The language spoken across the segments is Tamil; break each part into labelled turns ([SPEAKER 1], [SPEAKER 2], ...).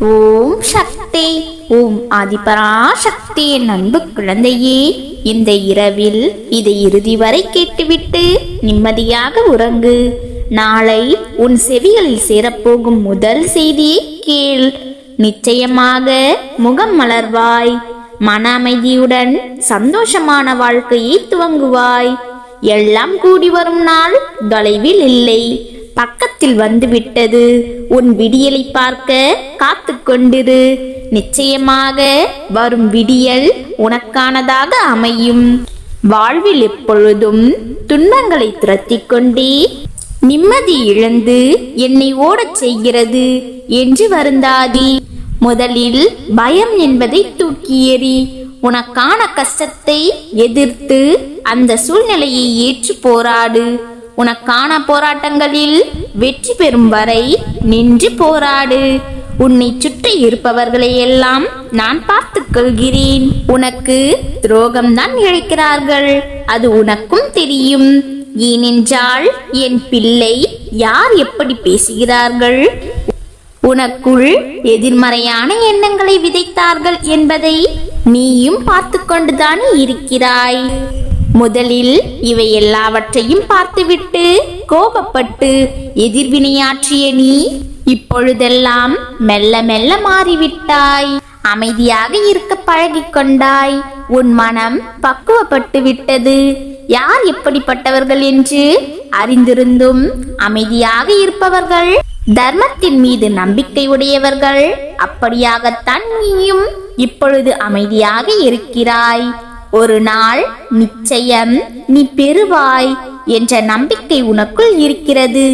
[SPEAKER 1] ஓம் சக்தி ஓம் ஆதிபராசக்தி என் அன்பு குழந்தையே இந்த இரவில் இதை இறுதி வரை கேட்டுவிட்டு நிம்மதியாக உறங்கு. நாளை உன் செவிகளில் சேரப்போகும் முதல் செய்தியை கேள். நிச்சயமாக முகம் மலர்வாய். மன அமைதியுடன் சந்தோஷமான வாழ்க்கையை துவங்குவாய். எல்லாம் கூடி வரும் நாள் தொலைவில் இல்லை. பக்கத்தில் வந்துவிட்டது. உன் விடியலை பார்க்க காத்து கொண்டிரு நிச்சயமாக வரும் விடியல் உனக்கானதாக அமையும். வாழ்வில் எப்பொழுதும் துன்பங்களை துரத்தி கொண்டே நிம்மதி இழந்து என்னை ஓடச் செய்கிறது என்று வருந்தாதி. முதலில் பயம் என்பதை தூக்கி எறி உனக்கான கஷ்டத்தை எதிர்த்து அந்த சூழ்நிலையை ஏற்று போராடு. உனக்கான போராட்டங்களில் வெற்றி பெறும் வரை நின்று போராடு. உன்னை சுற்றி இருப்பவர்களை எல்லாம் நான் பார்த்துக் கொள்கிறேன். உனக்கு துரோகம்தான் இழைக்கிறார்கள். அது உனக்கும் தெரியும். ஏனென்றால் என் பிள்ளை யார் எப்படி பேசுகிறார்கள்? உனக்குள் எதிர்மறையான எண்ணங்களை விதைத்தார்கள் என்பதை நீயும் பார்த்து கொண்டுதானே இருக்கிறாய். முதலில் இவை எல்லாவற்றையும் பார்த்துவிட்டு கோபப்பட்டு எதிர்வினையாற்றிய நீ இப்பொழுதெல்லாம் மெல்ல மெல்ல மாறிவிட்டாய். அமைதியாக இருக்க பழகிக் கொண்டாய். உன் மனம் பக்குவப்பட்டு விட்டது. யார் எப்படிப்பட்டவர்கள் என்று அறிந்திருந்தும் அமைதியாக இருப்பவர்கள் தர்மத்தின் மீது நம்பிக்கை உடையவர்கள் அப்படியாகத்தான் நீயும் இப்பொழுது அமைதியாக இருக்கிறாய். ஒரு நாள் நிச்சயம் நீ பெறுவாய் என்ற நம்பிக்கை உனக்குள் இருக்கிறது.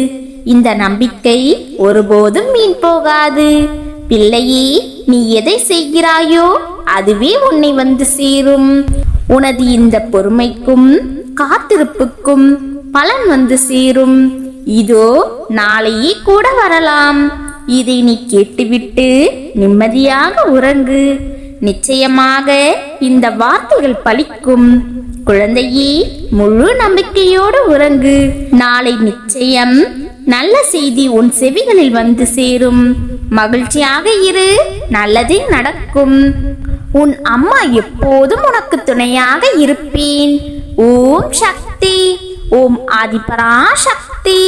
[SPEAKER 1] இந்த நம்பிக்கை ஒருபோதும் மீன் போகாது. பிள்ளையே நீ எதை செய்கிறாயோ அதுவே உன்னை வந்து சேரும். உனது இந்த பொறுமைக்கும் காத்திருப்புக்கும் பலன் வந்து சேரும். இதோ நாளையே கூட வரலாம். இதை நீ கேட்டுவிட்டு நிம்மதியாக உறங்கு. நிச்சயமாக இந்த வார்த்தைகள் பலிக்கும். குழந்தையே முழு நம்பிக்கையோடு உறங்கு. நாளை நிச்சயம் நல்ல செய்தி உன் செவிகளில் வந்து சேரும். மகிழ்ச்சியாக இரு நல்லதே நடக்கும். உன் அம்மா எப்போதும் உனக்கு துணையாக இருப்பேன். ஓம் சக்தி ஓம் ஆதிபரா சக்தி